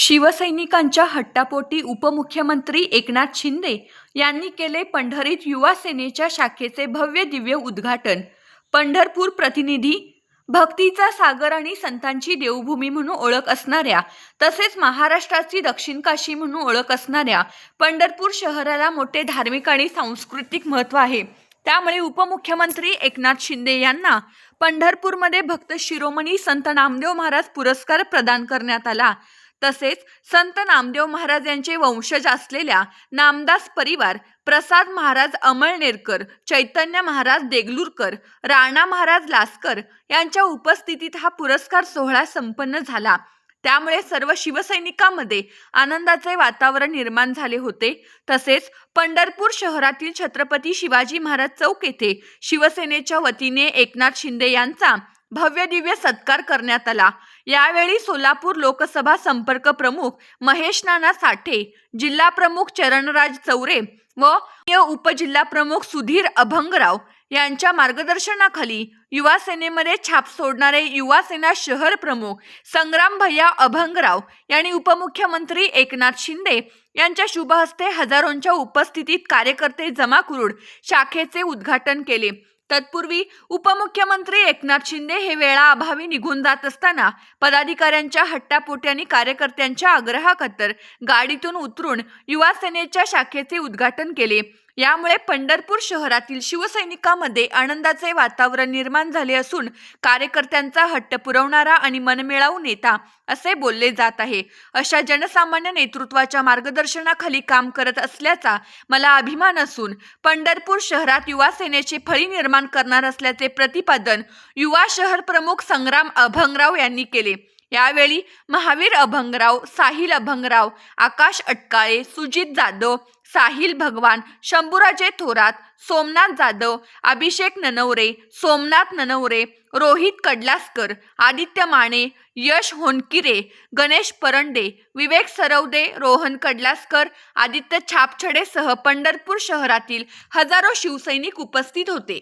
शिवसैनिकांच्या हट्टापोटी उपमुख्यमंत्री एकनाथ शिंदे यांनी केले पंढरीत युवा सेनेच्या शाखेचे भव्य दिव्य उद्घाटन. पंढरपूर प्रतिनिधी भक्तीचा सागर आणि संतांची देवभूमी म्हणून ओळख असणाऱ्या तसेच महाराष्ट्राची दक्षिण काशी म्हणून ओळख असणाऱ्या पंढरपूर शहराला मोठे धार्मिक आणि सांस्कृतिक महत्त्व आहे. त्यामुळे उपमुख्यमंत्री एकनाथ शिंदे यांना पंढरपूरमध्ये भक्त शिरोमणी संत नामदेव महाराज पुरस्कार प्रदान करण्यात आला. तसेच संत नामदेव महाराज यांचे वंशज असलेल्या नामदास परिवार प्रसाद महाराज अमळनेरकर चैतन्य महाराज देगलूरकर राणा महाराज लासकर यांच्या उपस्थितीत हा पुरस्कार सोहळा संपन्न झाला. त्यामुळे सर्व शिवसैनिकांमध्ये आनंदाचे वातावरण निर्माण झाले होते. तसेच पंढरपूर शहरातील छत्रपती शिवाजी महाराज चौक येथे शिवसेनेच्या वतीने एकनाथ शिंदे यांचा भव्य दिव्य सत्कार करण्यात आला. यावेळी सोलापूर लोकसभा संपर्क प्रमुख महेश नाना साठे जिल्हा प्रमुख चरणराज चौरे व उपजिल्हा प्रमुख सुधीर अभंगराव यांच्या मार्गदर्शनाखाली युवा सेनेमध्ये छाप सोडणारे युवा सेना शहर प्रमुख संग्राम भैया अभंगराव यांनी उपमुख्यमंत्री एकनाथ शिंदे यांच्या शुभ हस्ते हजारोंच्या उपस्थितीत कार्यकर्ते जमा करून शाखेचे उद्घाटन केले. तत्पूर्वी उपमुख्यमंत्री एकनाथ शिंदे हे वेळाअभावी निघून जात असताना पदाधिकाऱ्यांच्या हट्टापोट्यांनी कार्यकर्त्यांच्या आग्रहाखातर गाडीतून उतरून युवा सेनेच्या शाखेचे उद्घाटन केले. यामुळे पंढरपूर शहरातील शिवसैनिकांमध्ये आनंदाचे वातावरण निर्माण झाले असून कार्यकर्त्यांचा हट्ट पुरवणारा आणि मनमिळावू नेता असे बोलले जात आहे. अशा जनसामान्य नेतृत्वाच्या मार्गदर्शनाखाली काम करत असल्याचा मला अभिमान असून पंढरपूर शहरात युवा सेनेचे फळी निर्माण करणार असल्याचे प्रतिपादन युवा शहर प्रमुख संग्राम अभंगराव यांनी केले. यावेळी महावीर अभंगराव साहिल अभंगराव आकाश अटकाळे सुजित जाधव साहिल भगवान शंभूराजे थोरात सोमनाथ जाधव अभिषेक ननवरे सोमनाथ ननवरे रोहित कडलासकर आदित्य माने यश होनकिरे गणेश परंडे विवेक सरवदे रोहन कडलासकर आदित्य छापछडेसह पंढरपूर शहरातील हजारो शिवसैनिक उपस्थित होते.